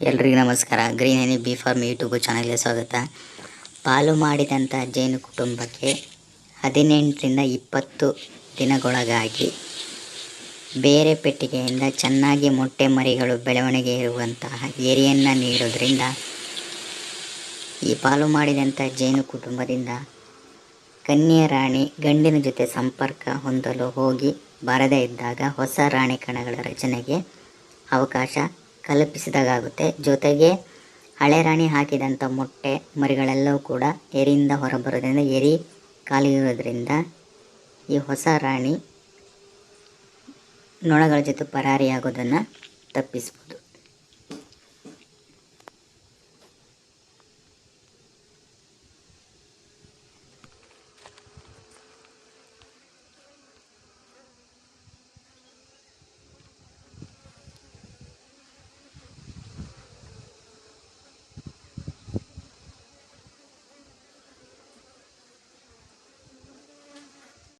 ಎಲ್ರಿಗೂ ನಮಸ್ಕಾರ. Green any B farm YouTube ಚಾನಲ್ಗೆ ಸ್ವಾಗತ. ಪಾಲು ಮಾಡಿದಂಥ ಜೇನು ಕುಟುಂಬಕ್ಕೆ ಹದಿನೆಂಟರಿಂದ ಇಪ್ಪತ್ತು ದಿನಗೊಳಗಾಗಿ ಬೇರೆ ಪೆಟ್ಟಿಗೆಯಿಂದ ಚೆನ್ನಾಗಿ ಮೊಟ್ಟೆ ಮರಿಗಳು ಬೆಳವಣಿಗೆ ಇರುವಂತಹ ಏರಿಯನ್ನು ನೀಡೋದ್ರಿಂದ ಈ ಪಾಲು ಮಾಡಿದಂಥ ಜೇನು ಕುಟುಂಬದಿಂದ ಕನ್ಯೆ ರಾಣಿ ಗಂಡಿನ ಜೊತೆ ಸಂಪರ್ಕ ಹೊಂದಲು ಹೋಗಿ, ಬರದೇ ಇದ್ದಾಗ ಹೊಸ ರಾಣಿ ಕಣಗಳ ರಚನೆಗೆ ಅವಕಾಶ ಕಲ್ಪಿಸಿದಾಗುತ್ತೆ ಜೊತೆಗೆ ಹಳೆ ರಾಣಿ ಹಾಕಿದಂಥ ಮೊಟ್ಟೆ, ಮರಿಗಳೆಲ್ಲವೂ ಕೂಡ ಎರಿಯಿಂದ ಹೊರಬರೋದ್ರಿಂದ ಎರಿ ಕಾಲಿರೋದ್ರಿಂದ ಈ ಹೊಸ ರಾಣಿ ನೊಣಗಳ ಜೊತೆ ಪರಾರಿಯಾಗೋದನ್ನು ತಪ್ಪಿಸ್ಬೋದು.